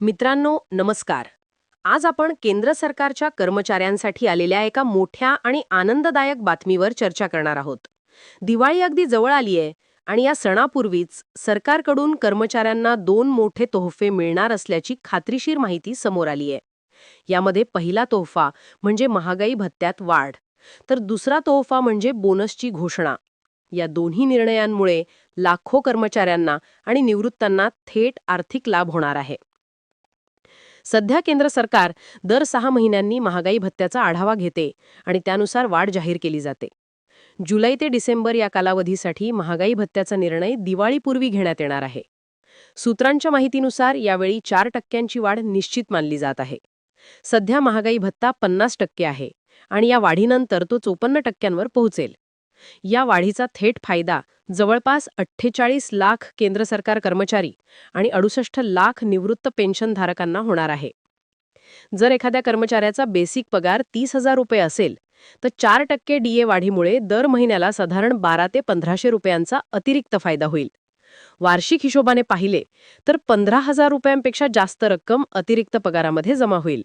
मित्रांनो नमस्कार. आज आपण केंद्र सरकारच्या कर्मचाऱ्यांसाठी आलेल्या एका मोठ्या आणि आनंददायक बातमीवर चर्चा करणार आहोत. दिवाळी अगदी जवळ आलीये आणि या सणापूर्वीच सरकारकडून कर्मचाऱ्यांना दोन मोठे तोहफे मिळणार असल्याची खात्रीशीर माहिती समोर आलीये यामध्ये पहिला तोहफा म्हणजे महागाई भत्त्यात वाढ तर दुसरा तोहफा म्हणजे बोनसची घोषणा. या दोन्ही निर्णयांमुळे लाखो कर्मचाऱ्यांना आणि निवृत्तांना थेट आर्थिक लाभ होणार आहे. सध्या केंद्र सरकार दर सहा महिन्यांनी महागाई भत्त्याचा आढावा घेते आणि त्यानुसार वाढ जाहीर केली जाते. जुलै ते डिसेंबर या कालावधीसाठी महागाई भत्त्याचा निर्णय दिवाळीपूर्वी घेण्यात येणार आहे. सूत्रांच्या माहितीनुसार यावेळी चार टक्क्यांची वाढ निश्चित मानली जात आहे. सध्या महागाई भत्ता पन्नास टक्के आहे आणि या वाढीनंतर तो चोपन्न टक्क्यांवर पोहोचेल. या वाढीचा थेट फायदा जवळपास अठ्ठेचाळीस लाख केंद्र सरकार कर्मचारी आणि अडुसष्ट लाख निवृत्त पेन्शनधारकांना होणार आहे. जर एखाद्या कर्मचाऱ्याचा बेसिक पगार तीस हजार रुपये असेल तर चार टक्के डीए वाढीमुळे दर महिन्याला साधारण बारा ते पंधराशे रुपयांचा अतिरिक्त फायदा होईल. वार्षिक हिशोबाने पाहिले तर पंधरा हजार रुपयांपेक्षा जास्त रक्कम अतिरिक्त पगारामध्ये जमा होईल.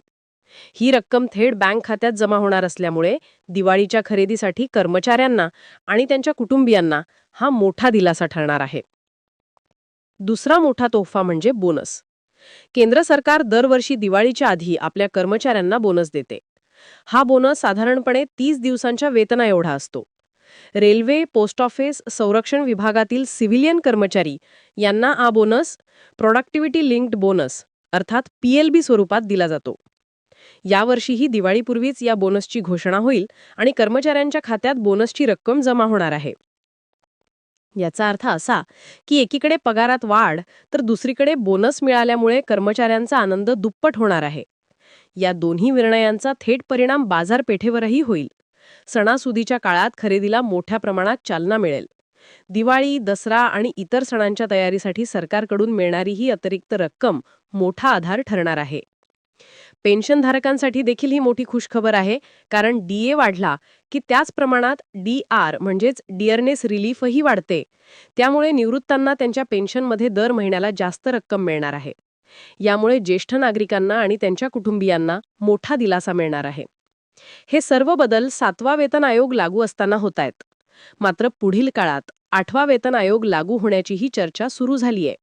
ही रक्कम थेट बँक खात्यात जमा होणार असल्यामुळे दिवाळीच्या खरेदीसाठी कर्मचाऱ्यांना आणि त्यांच्या कुटुंबियांना हा मोठा दिलासा ठरणार आहे. दुसरा मोठा तोहफा म्हणजे बोनस. केंद्र सरकार दरवर्षी दिवाळीच्या आधी आपल्या कर्मचाऱ्यांना बोनस देते. हा बोनस साधारणपणे तीस दिवसांच्या वेतना एवढा असतो. रेल्वे पोस्ट ऑफिस संरक्षण विभागातील सिव्हिलियन कर्मचारी यांना हा बोनस प्रोडक्टिव्हिटी लिंक्ड बोनस अर्थात पीएलबी स्वरूपात दिला जातो. यावर्षीही दिवाळीपूर्वीच या बोनसची घोषणा होईल आणि कर्मचाऱ्यांच्या खात्यात बोनसची रक्कम जमा होणार आहे. याचा अर्थ असा की एकीकडे पगारात वाढ तर दुसरीकडे बोनस मिळाल्यामुळे कर्मचाऱ्यांचा आनंद दुप्पट होणार आहे. या दोन्ही निर्णयांचा थेट परिणाम बाजारपेठेवरही होईल. सणासुदीच्या काळात खरेदीला मोठ्या प्रमाणात चालना मिळेल. दिवाळी दसरा आणि इतर सणांच्या तयारीसाठी सरकारकडून मिळणारी ही अतिरिक्त रक्कम मोठा आधार ठरणार आहे. पेन्शनधारकांसाठी देखील ही मोठी खुशखबर आहे कारण डीए वाढला की त्याच प्रमाणात डी आर म्हणजेच डिअरनेस रिलीफही वाढते. त्यामुळे निवृत्तांना त्यांच्या पेन्शनमध्ये दर महिन्याला जास्त रक्कम मिळणार आहे. यामुळे ज्येष्ठ नागरिकांना आणि त्यांच्या कुटुंबियांना मोठा दिलासा मिळणार आहे. हे सर्व बदल सातवा वेतन आयोग लागू असताना होत आहेत मात्र पुढील काळात आठवा वेतन आयोग लागू होण्याचीही चर्चा सुरू झालीय.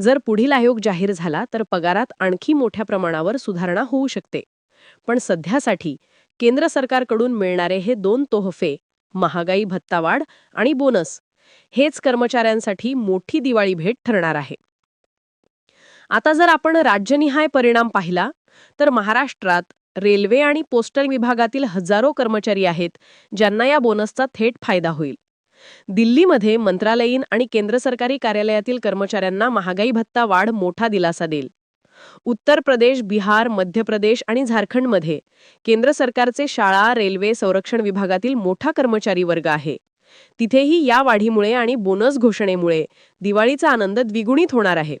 जर पुढील आयोग जाहीर झाला तर पगारात आणखी मोठ्या प्रमाणावर सुधारणा होऊ शकते. पण सध्यासाठी केंद्र सरकारकडून मिळणारे हे दोन तोहफे महागाई भत्तावाढ आणि बोनस हेच कर्मचाऱ्यांसाठी मोठी दिवाळी भेट ठरणार आहे. आता जर आपण राज्यनिहाय परिणाम पाहिला तर महाराष्ट्रात रेल्वे आणि पोस्टल विभागातील हजारो कर्मचारी आहेत ज्यांना या बोनसचा थेट फायदा होईल. दिल्लीमध्ये मंत्रालयीन आणि केंद्र सरकारी कार्यालयातील कर्मचाऱ्यांना महागाई भत्ता वाढ मोठा दिलासा देईल. उत्तर प्रदेश बिहार मध्य प्रदेश आणि झारखंडमध्ये केंद्र सरकारचे शाळा रेल्वे संरक्षण विभागातील मोठा कर्मचारी वर्ग आहे. तिथेही या वाढीमुळे आणि बोनस घोषणेमुळे दिवाळीचा आनंद द्विगुणित होणार आहे.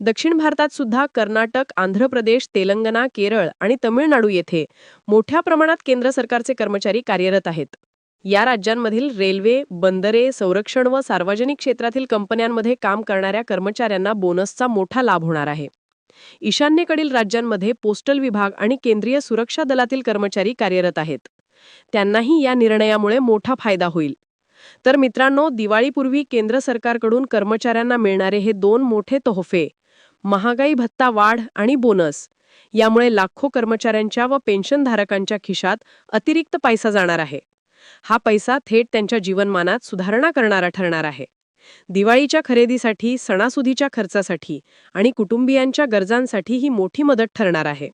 दक्षिण भारतात सुद्धा कर्नाटक आंध्र प्रदेश तेलंगणा केरळ आणि तमिळनाडू येथे मोठ्या प्रमाणात केंद्र सरकारचे कर्मचारी कार्यरत आहेत. या राज्यांमधील रेल्वे बंदरे संरक्षण व सार्वजनिक क्षेत्रातील कंपन्यांमध्ये काम करणाऱ्या कर्मचाऱ्यांना बोनसचा मोठा लाभ होणार आहे. ईशान्येकडील राज्यांमध्ये पोस्टल विभाग आणि केंद्रीय सुरक्षा दलातील कर्मचारी कार्यरत आहेत. त्यांनाही या निर्णयामुळे मोठा फायदा होईल. तर मित्रांनो दिवाळीपूर्वी केंद्र सरकारकडून कर्मचाऱ्यांना मिळणारे हे दोन मोठे तोहफे महागाई भत्ता वाढ आणि बोनस यामुळे लाखो कर्मचाऱ्यांच्या व पेन्शनधारकांच्या खिशात अतिरिक्त पैसा जाणार आहे. हा पैसा थेट त्यांच्या जीवनमानात सुधारणा करणारा ठरणार आहे. दिवाळीच्या खरेदीसाठी सणासुदीच्या खर्चासाठी आणि कुटुंबियांच्या गरजांसाठी ही मोठी मदत ठरणार आहे.